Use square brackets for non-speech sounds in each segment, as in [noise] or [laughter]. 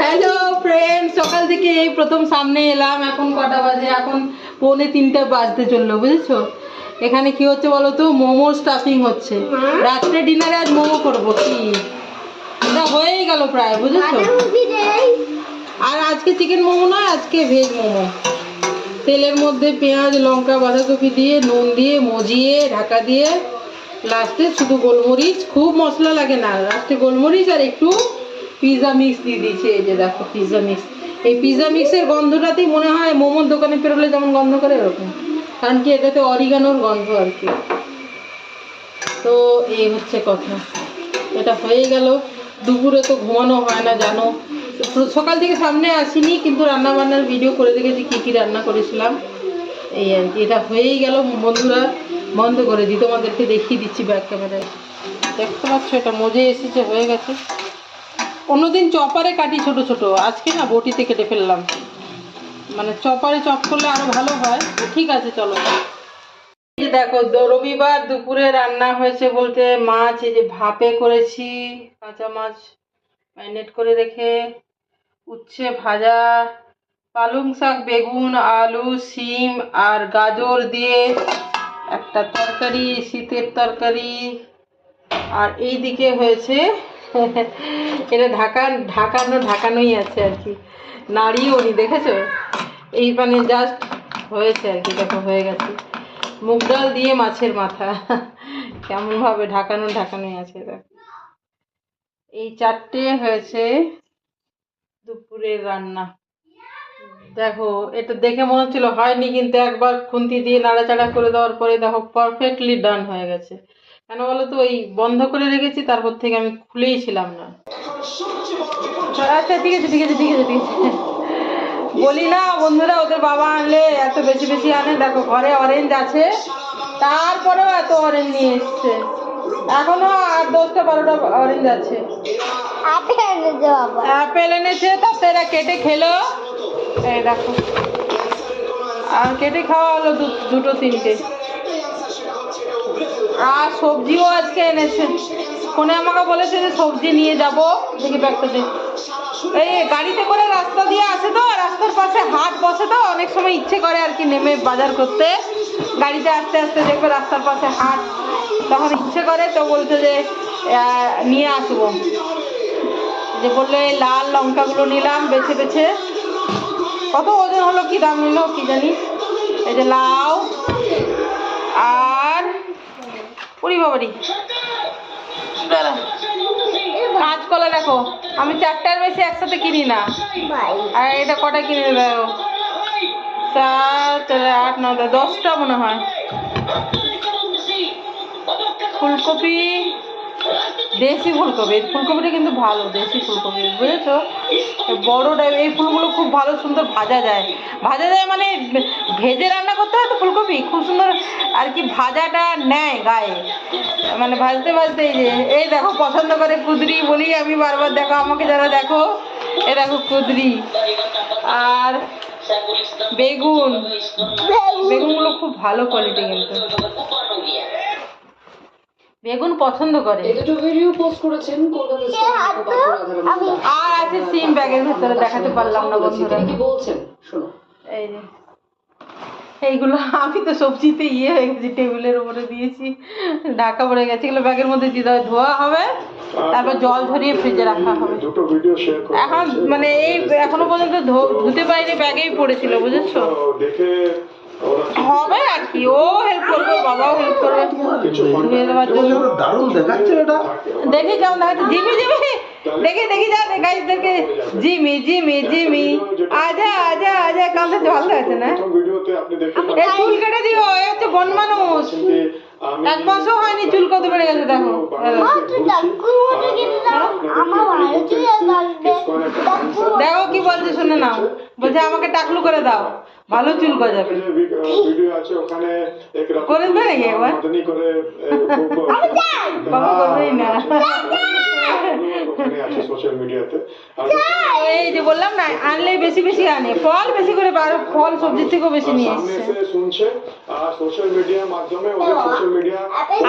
Hello friend সকাল থেকে এই প্রথম সামনে এলাম। এখন কটা বাজে? এখন পৌনে তিনটা বাজতে চলল বুঝেছ? এখানে কি হচ্ছে বলো তো মোমো স্টাফিং হচ্ছে। রাত্রে ডিনারে আজ মোমো করব। কি? এটা হয়েই গেল প্রায় বুঝেছ? আর আজকে চিকেন মোমো নয় আজকে ভেজ মোমো। তেলের মধ্যে পেঁয়াজ লঙ্কা বাঁধাকপি দিয়ে নুন দিয়ে মজিয়ে ঢাকা দিয়ে লাস্টে শুধু গোলমরিচ। খুব মশলা লাগে না। লাস্টে গোলমরিচ আর একটু পিৎজা মিক্স দিয়ে দিয়েছে, এই যে দেখো পিৎজা মিক্স এই পিৎজা মিক্সের গন্ধটাতেই মনে হয় মোমোর দোকানে পেরোলে যেমন গন্ধ করে এরকম কারণ কি, এটাতে অরিগানোর গন্ধ আর কি। তো এই হচ্ছে কথা। এটা হয়ে গেল। দুপুরে তো ঘুমানো হয় না, জানো। সকাল থেকে সামনে আসিনি, কিন্তু রান্না বান্নার ভিডিও করে দেখেছি, কী কী রান্না করেছিলাম। এই আর কি, এটা হয়েই গেল বন্ধুরা। বন্ধ করে দিই, তোমাদেরকে দেখিয়ে দিচ্ছি ব্যাক ক্যামেরায় দেখতে পাচ্ছ, এটা মজে এসেছে, হয়ে গেছে। অন্যদিন চপারে কাটি ছোট ছোট। আজকে না বটিতে কেটে ফেললাম। মানে চপারে চপ করলে আরও ভালো হয়। ঠিক আছে, চলো। দেখো রবিবার দুপুরে রান্না হয়েছে বলতে মাছ, এই যে ভাপে করেছি, কাঁচা মাছ ম্যারিনেট করে রেখে, উচ্ছে ভাজা, পালং শাক, বেগুন, আলু সিম আর গাজর দিয়ে একটা তরকারি, শীতের তরকারি। আর এই দিকে হয়েছে এটা ঢাকা, ঢাকানো, ঢাকানোই আছে আর কি। নাড়িও নি দেখেছ? এই মানে জাস্ট হয়েছে আর কি, দেখো, হয়ে গেছে। মুগ ডাল দিয়ে মাছের মাথা। কেমনভাবে ঢাকানো, ঢাকানোই আছে, দেখো। এই চারটে হয়েছে দুপুরের রান্না। দেখো, এটা দেখে মনে হচ্ছিল, হয়নি কিন্তু একবার খুন্তি দিয়ে নাড়াচাড়া করে দেওয়ার পরে দেখো পারফেক্টলি ডান হয়ে গেছে। কেন বলো তো ওই বন্ধ করে রেখেছি তারপর থেকে আমি খুলেই ছিলাম না। আচ্ছা ঠিক আছে ঠিক আছে ঠিক আছে ঠিক আছে। বলি না বন্ধুরা ওদের বাবা আনলে এত বেশি বেশি আনে। দেখো ঘরে অরেঞ্জ আছে তারপরেও এত অরেঞ্জ নিয়ে এসছে। এখনও আর দশটা বারোটা অরেঞ্জ আছে। অ্যাপেল এনেছে তাতে এরা কেটে খেলো। এই দেখো আর কেটে খাওয়া হলো দু- দুটো তিনটে। আর সবজিও আজকে এনেছে। ফোনে আমাকে বলেছে যে সবজি নিয়ে যাব। দেখি ব্যাগটা এই গাড়িতে করে রাস্তা দিয়ে আসে তো, রাস্তার পাশে হাট বসে তো, অনেক সময় ইচ্ছে করে আর কি নেমে বাজার করতে। গাড়িতে আসতে আসতে দেখবে রাস্তার পাশে হাট, তখন ইচ্ছে করে তো বলছে যে নিয়ে আসব। যে বলল লাল লঙ্কাগুলো নিলাম, বেছে বেছে। কত ওজন হলো, কি দাম নিল, কি জানি। এই যে লাউ পুরি বাবারি। কাঁচকলা দেখো আমি চারটার বেশি একসাথে কিনি না। আর এটা কটা কিনে দেখো চার আট নয় দশটা মনে হয়। ফুলকপি। দেশি ফুলকপি এই ফুলকপিটা কিন্তু ভালো দেশি ফুলকপি বুঝেছ? এই বড়টা এই ফুলগুলো খুব ভালো সুন্দর ভাজা যায়। ভাজা যায় মানে ভেজে রান্না করতে হয় তো ফুলকপি? খুব সুন্দর আর কি ভাজাটা নেয় গায়ে। মানে ভাজতে ভাজতে এই যে এই দেখো পছন্দ করে কুদরি বলি আমি বারবার দেখো আমাকে যারা দেখো এ দেখো কুদরি। আর বেগুন। বেগুনগুলো খুব ভালো কোয়ালিটি কিন্তু। বেগুন পছন্দ করে। এই দুটো ভিডিও পোস্ট করেছেন আর আছে সিম ব্যাগের ভেতরে দেখাতে পারলাম না বন্ধুরা। কি বলছেন? শোনো। এই যে। এইগুলো আমি তো সবজিতে ইয়ে হয়ে গেছি টেবিলের উপরে দিয়েছি। ঢাকা পড়ে গেছে এগুলো ব্যাগের মধ্যে দিতে ধোয়া হবে তারপর জল ঝরিয়ে ফ্রিজে রাখা হবে। দুটো ভিডিও শেয়ার করে। এখন মানে এই এখনও পর্যন্ত ধুতে পারিনি ব্যাগেই পড়েছিল বুঝেছ? হবে আর কি ও বাবাও হেল্প করবে কিছু ধুয়ে জন্য। দারুণ দেখাচ্ছে এটা। দেখি কেমন দেখাচ্ছে? Jimmy Jimmy! দেখি দেখি যা গাইজদেরকে জিমি জিমি জিমি। আজা আজা আজা ভালো লাগছে না। প্রথম ভিডিওতে আপনি দেখতে এ চুল কেটে দিও এ হচ্ছে বন মানুষ। এক মাসও হয়নি চুল কত বেড়ে গেছে দেখো। দেখো কি বলছে শুনে নাও। বলছে আমাকে টাকলু করে দাও। ভালো চুল গজাবে ভিডিও আছে ওখানে এক রকম করে দেবে নাকি একবার? করে বাবা করবেই না সোশ্যাল মিডিয়াতে এই যে বললাম না আনলে বেশি বেশি আনে ফল বেশি করে আর ফল সবজির থেকেও বেশি নিয়ে এসছে শুনছে আর সোশ্যাল মিডিয়ার মাধ্যমে সোশ্যাল মিডিয়া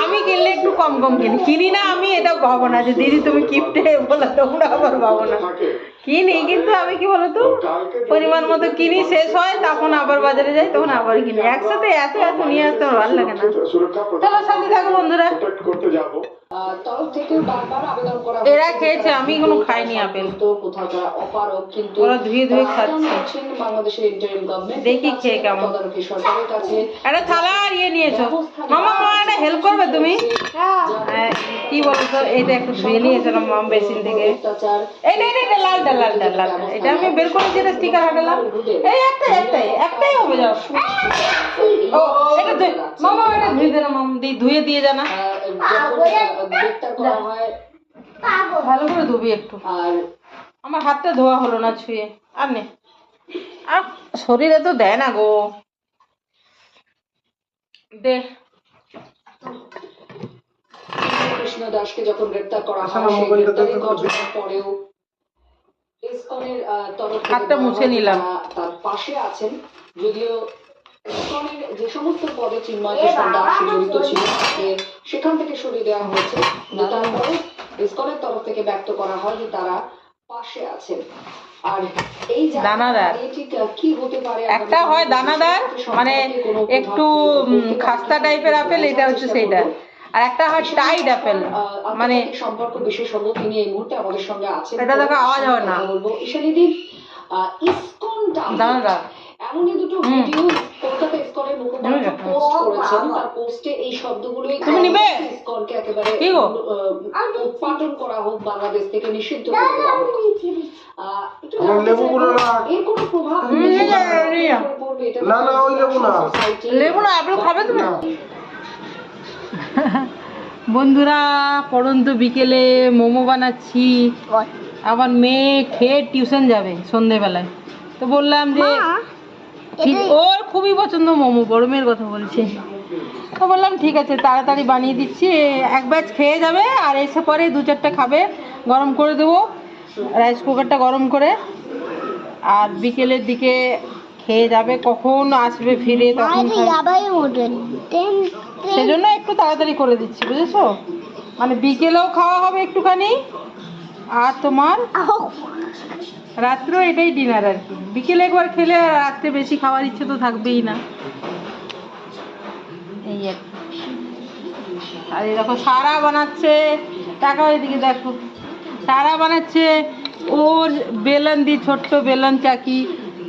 আমি কিনলে একটু কম কম কিনি কিনি না আমি এটাও ভাবো না যে দিদি তুমি কিপটে বলে তোমরা আবার ভাবো না কিনি কিন্তু আমি কি বলতো? পরিমাণ মতো কিনি শেষ হয় তখন আবার বাজারে যাই তখন আবার কিনি। একসাথে এত এত নিয়ে আসতে আমার ভালো লাগে না। চলো সাথে থাকো বন্ধুরা। প্রোটেক্ট করতে যাব। আহ, তরফ থেকে বারবার আবেদন করা এরা খেয়েছে, আমি কোনো খাইনি আপেল। তো কোথাও অপারক কিন্তু ওরা ধুয়ে ধুয়ে খাচ্ছে। দেখি খেয়ে কেমন। একটা থালা আর ইয়ে নিয়েছো। মামা মা একটা হেল্প করবে তুমি? হ্যাঁ, কি বলতো এইটা একটু ধুয়ে নিয়েছিলাম মাম বেসিন থেকে। অত্যাচার এইটা এটা লালটা লালটা লালটা। এটা আমি বের করে এটা স্টিকার হাঁটালাম এই একটাই একটাই একটাই হবে, যাও। ও এটা ধুয়ে, মামা, এটা ধুয়ে দে না, মাম, দি, ধুয়ে দিয়ে করা হয় ভালো করে ধুবি একটু। আমার হাতটা ধোয়া হলো না ছুঁয়ে। আর নে। আর শরীরে তো দেয় না গো। দে। কৃষ্ণ দাসকে যখন গ্রেপ্তার করা হয় সেই গ্রেপ্তারি ঘটনার পরেও ইসকনের তরফ থেকে হাতটা মুছে নিলাম। তার পাশে আছেন। যদিও ইসকনের যে সমস্ত পদে চিন্ময় কৃষ্ণ দাস জড়িত ছিল সেখান থেকে সরিয়ে দেওয়া হয়েছে। তারপরে ইসকনের তরফ থেকে ব্যক্ত করা হয় যে তারা পাশে আছেন। আর এই জায়গায় দানাদার। দাঁড়িয়ে কি হতে পারে একটা হয় দানাদার মানে একটু খাস্তা টাইপের আপেল এটা হচ্ছে সেইটা। আর একটা হয় টাইড আপেল মানে সম্পর্ক বিশেষজ্ঞ তিনি এই মুহূর্তে আমাদের সঙ্গে আছেন এটা দেখো আওয়াজ হয় না। বলব ঈশানীদি ইসকনটা এমনই দুটো ভিডিও কলকাতা ইসকনের মুখপাত্র পোস্ট করেছেন তার পোস্টে এই শব্দগুলোই তুমি নিবে? ইসকনকে একেবারে কি গো? উৎপাদন করা হোক বাংলাদেশ থেকে নিষিদ্ধ করে হোক। লেবুগুলো না। এর কোনো প্রভাব না, না, ওই লেবু না। society লেবু না আপেল খাবে তুমি। [laughs] বন্ধুরা পড়ন্ত বিকেলে মোমো বানাচ্ছি। আবার মেয়ে খেয়ে টিউশন যাবে সন্ধেবেলায়। তো বললাম যে ওর খুবই পছন্দ মোমো বড় মেয়ের কথা বলছে। তো বললাম ঠিক আছে তাড়াতাড়ি বানিয়ে দিচ্ছি এক ব্যাচ খেয়ে যাবে আর এসে পরে দু চারটে খাবে গরম করে দেবো রাইস কুকারটা গরম করে। আর বিকেলের দিকে খেয়ে যাবে কখন আসবে ফিরে তখন। সেজন্য একটু তাড়াতাড়ি করে দিচ্ছি, বুঝেছ? মানে বিকেলেও খাওয়া হবে একটুখানি, আর তোমার রাত্রেও এটাই ডিনার আর কি। বিকেলে একবার খেলে আর রাত্রে বেশি খাওয়ার ইচ্ছে তো থাকবেই না। এই আর। আর দেখো, সারা বানাচ্ছে টাকা ওইদিকে দেখো। সারা বানাচ্ছে ওর বেলন দি ছোট্ট বেলন চাকি।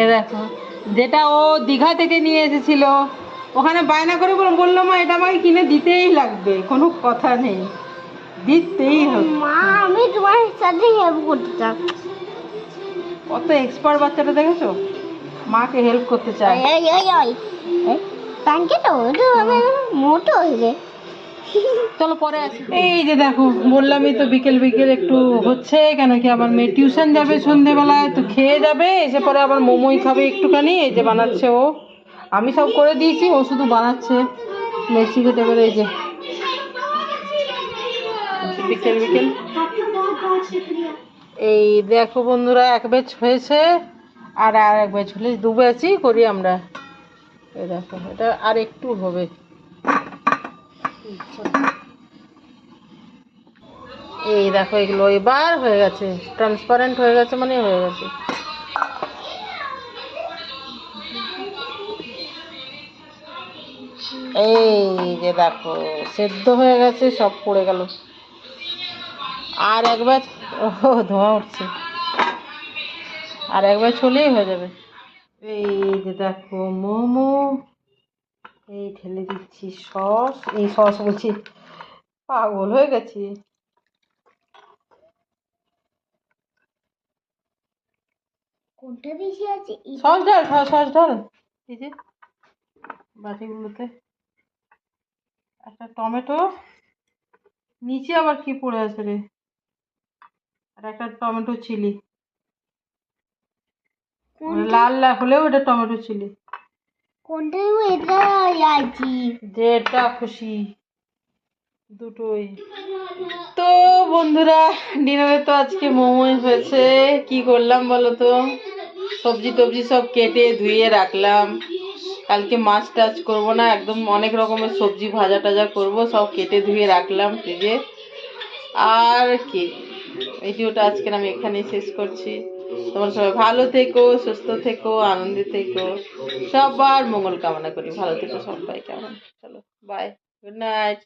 এ দেখো, যেটা ও দীঘা থেকে নিয়ে এসেছিল ওখানে বায়না করে বললাম বলল মা এটা আমাকে কিনে দিতেই লাগবে কোনো কথা নেই। দিতেই হবে। মা আমি তোমার সাথে হেল্প করতে চাই। কত এক্সপার্ট বাচ্চাটা দেখেছ? মাকে হেল্প করতে চায়। এই এই এই প্যান্টে তো ওটা আমি মোটো হয়ে চলো পরে আসি। এই যে দেখো বললামই তো বিকেল বিকেল একটু হচ্ছে কেন কি আমার মেয়ে টিউশন যাবে সন্ধেবেলায় তো খেয়ে যাবে এসে পরে আবার মোমোই খাবে একটুখানি এই যে বানাচ্ছে ও। আমি সব করে দিয়েছি ও শুধু বানাচ্ছে মেসি খেতে পারে যে। বিকেল বিকেল। এই দেখো বন্ধুরা এক ব্যাচ হয়েছে আর আর এক ব্যাচ হলে দু ব্যাচই করি আমরা। এই দেখো এটা আর একটু হবে। এই দেখো এগুলো এবার হয়ে গেছে ট্রান্সপারেন্ট হয়ে গেছে মানে হয়ে গেছে। এই যে দেখো সেদ্ধ হয়ে গেছে সব পড়ে গেল। আর একবার ও ধোঁয়া উঠছে। আর একবার চলেই হয়ে যাবে। এই যে দেখো মোমো এই ঢেলে দিচ্ছি সস এই সস বলছি পাগল হয়ে গেছি। কোনটা বেশি আছে? সস ডাল সস সস ডাল এই যে বাটিগুলোতে। একটা টমেটো নিচে আবার কি পড়ে আছে রে? আর একটা টমেটো চিলি। লাল লাল হলেও এটা টমেটো চিলি। কোনটা এটা আছে যেটা খুশি। দুটোই। তো বন্ধুরা ডিনারে তো আজকে মোমোই হয়েছে। কি করলাম বলো তো? সবজি টবজি সব কেটে ধুয়ে রাখলাম। কালকে মাছ টাছ করব না, একদম অনেক রকমের সবজি ভাজা টাজা করব, সব কেটে ধুয়ে রাখলাম ফ্রিজে। আর কি ভিডিওটা আজকে আমি এখানেই শেষ করছি। তোমরা সবাই ভালো থেকো, সুস্থ থেকো, আনন্দে থেকো। সবার মঙ্গল কামনা করি, ভালো থেকো সবাই কেমন চলো বাই গুড নাইট